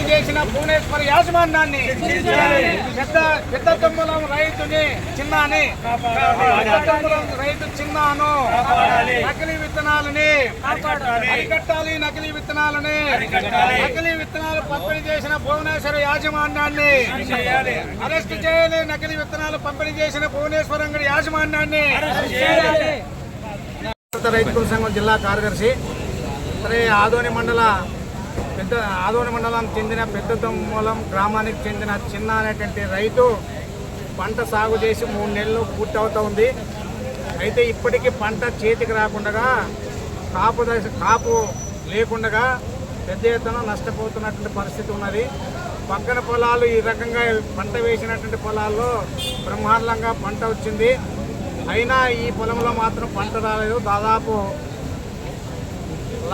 పంపిణీ చేసిన భువనేశ్వర్ యాజమాన్యాన్ని పెద్ద పెద్ద తమ్ములం రైతుని చిన్నాని పెద్ద తమ్ములం రైతు చిన్నాను నకిలీ విత్తనాలని అరికట్టాలి నకిలీ విత్తనాలని నకిలీ విత్తనాలు పంపిణీ చేసిన భువనేశ్వర యాజమాన్యాన్ని అరెస్ట్ చేయాలి. నకిలీ విత్తనాలు పంపిణీ చేసిన భువనేశ్వర అంగడి యాజమాన్యాన్ని భారత రైతుల సంఘం జిల్లా కార్యదర్శి సరే ఆదోని మండల పెద్ద ఆదోని మండలానికి చెందిన పెద్ద తమ్మూలం గ్రామానికి చెందిన చిన్న అనేటువంటి రైతు పంట సాగు చేసి మూడు నెలలు పూర్తి ఉంది. అయితే ఇప్పటికీ పంట చేతికి రాకుండా కాపు దశ కాపు లేకుండా పెద్ద ఎత్తున నష్టపోతున్నటువంటి పరిస్థితి ఉన్నది. పక్కన పొలాలు ఈ రకంగా పంట వేసినటువంటి పొలాల్లో బ్రహ్మాండంగా పంట వచ్చింది. అయినా ఈ పొలంలో మాత్రం పంట రాలేదు. దాదాపు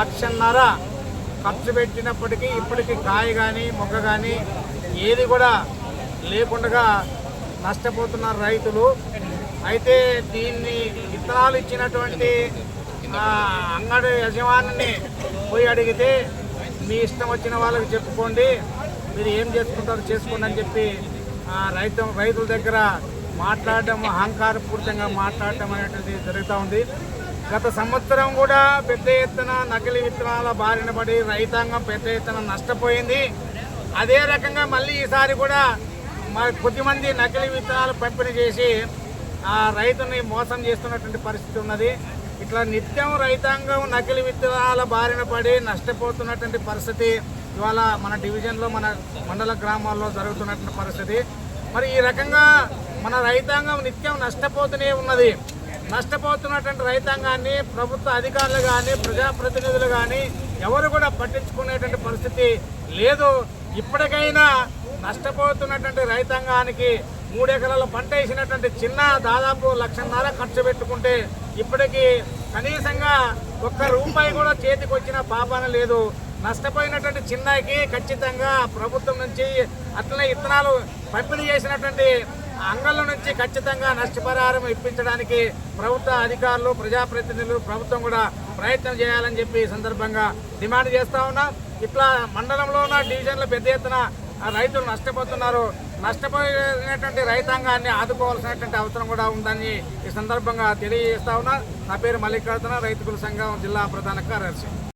లక్షన్నర ఖర్చు పెట్టినప్పటికీ ఇప్పటికీ కాయ కానీ మొగ్గ కానీ ఏది కూడా లేకుండా నష్టపోతున్నారు రైతులు. అయితే దీన్ని విత్తనాలు ఇచ్చినటువంటి అంగడి యజమానిని పోయి అడిగితే మీ ఇష్టం వచ్చిన వాళ్ళకి చెప్పుకోండి మీరు ఏం చేసుకుంటారో చేసుకోండి అని చెప్పి రైతు రైతుల దగ్గర మాట్లాడడం అహంకారపూరితంగా మాట్లాడటం అనేటువంటిది జరుగుతూ ఉంది. గత సంవత్సరం కూడా పెద్ద ఎత్తున నకిలీ విత్తనాల బారిన పడి రైతాంగం పెద్ద ఎత్తున నష్టపోయింది. అదే రకంగా మళ్ళీ ఈసారి కూడా మరి కొద్దిమంది నకిలీ విత్తనాలు పంపిణీ చేసి ఆ రైతుని మోసం చేస్తున్నటువంటి పరిస్థితి ఉన్నది. ఇట్లా నిత్యం రైతాంగం నకిలీ విత్తనాల బారిన పడి నష్టపోతున్నటువంటి పరిస్థితి ఇవాళ మన డివిజన్లో మన మండల గ్రామాల్లో జరుగుతున్నటువంటి పరిస్థితి. మరి ఈ రకంగా మన రైతాంగం నిత్యం నష్టపోతూనే ఉన్నది. నష్టపోతున్నటువంటి రైతాంగాన్ని ప్రభుత్వ అధికారులు కానీ ప్రజాప్రతినిధులు కానీ ఎవరు కూడా పట్టించుకునేటువంటి పరిస్థితి లేదు. ఇప్పటికైనా నష్టపోతున్నటువంటి రైతాంగానికి మూడు ఎకరాల పంట వేసినటువంటి చిన్న దాదాపు లక్షన్నర ఖర్చు పెట్టుకుంటే ఇప్పటికీ కనీసంగా ఒక్క రూపాయి కూడా చేతికి వచ్చిన పాపాన లేదు. నష్టపోయినటువంటి చిన్నకి ఖచ్చితంగా ప్రభుత్వం నుంచి అట్లనే ఇత్తనాలు పంపిణీ చేసినటువంటి అంగళ్ళ నుంచి ఖచ్చితంగా నష్టపరిహారం ఇప్పించడానికి ప్రభుత్వ అధికారులు ప్రజాప్రతినిధులు ప్రభుత్వం కూడా ప్రయత్నం చేయాలని చెప్పి సందర్భంగా డిమాండ్ చేస్తా ఉన్నాం. ఇట్లా మండలంలో ఉన్న డివిజన్లు పెద్ద ఎత్తున రైతులు నష్టపోతున్నారు. నష్టపోయినటువంటి రైతాంగాన్ని ఆదుకోవాల్సినటువంటి అవసరం కూడా ఉందని ఈ సందర్భంగా తెలియజేస్తా ఉన్నా. నా పేరు మల్లికార్జున రైతుకుల సంఘం జిల్లా ప్రధాన కార్యదర్శి.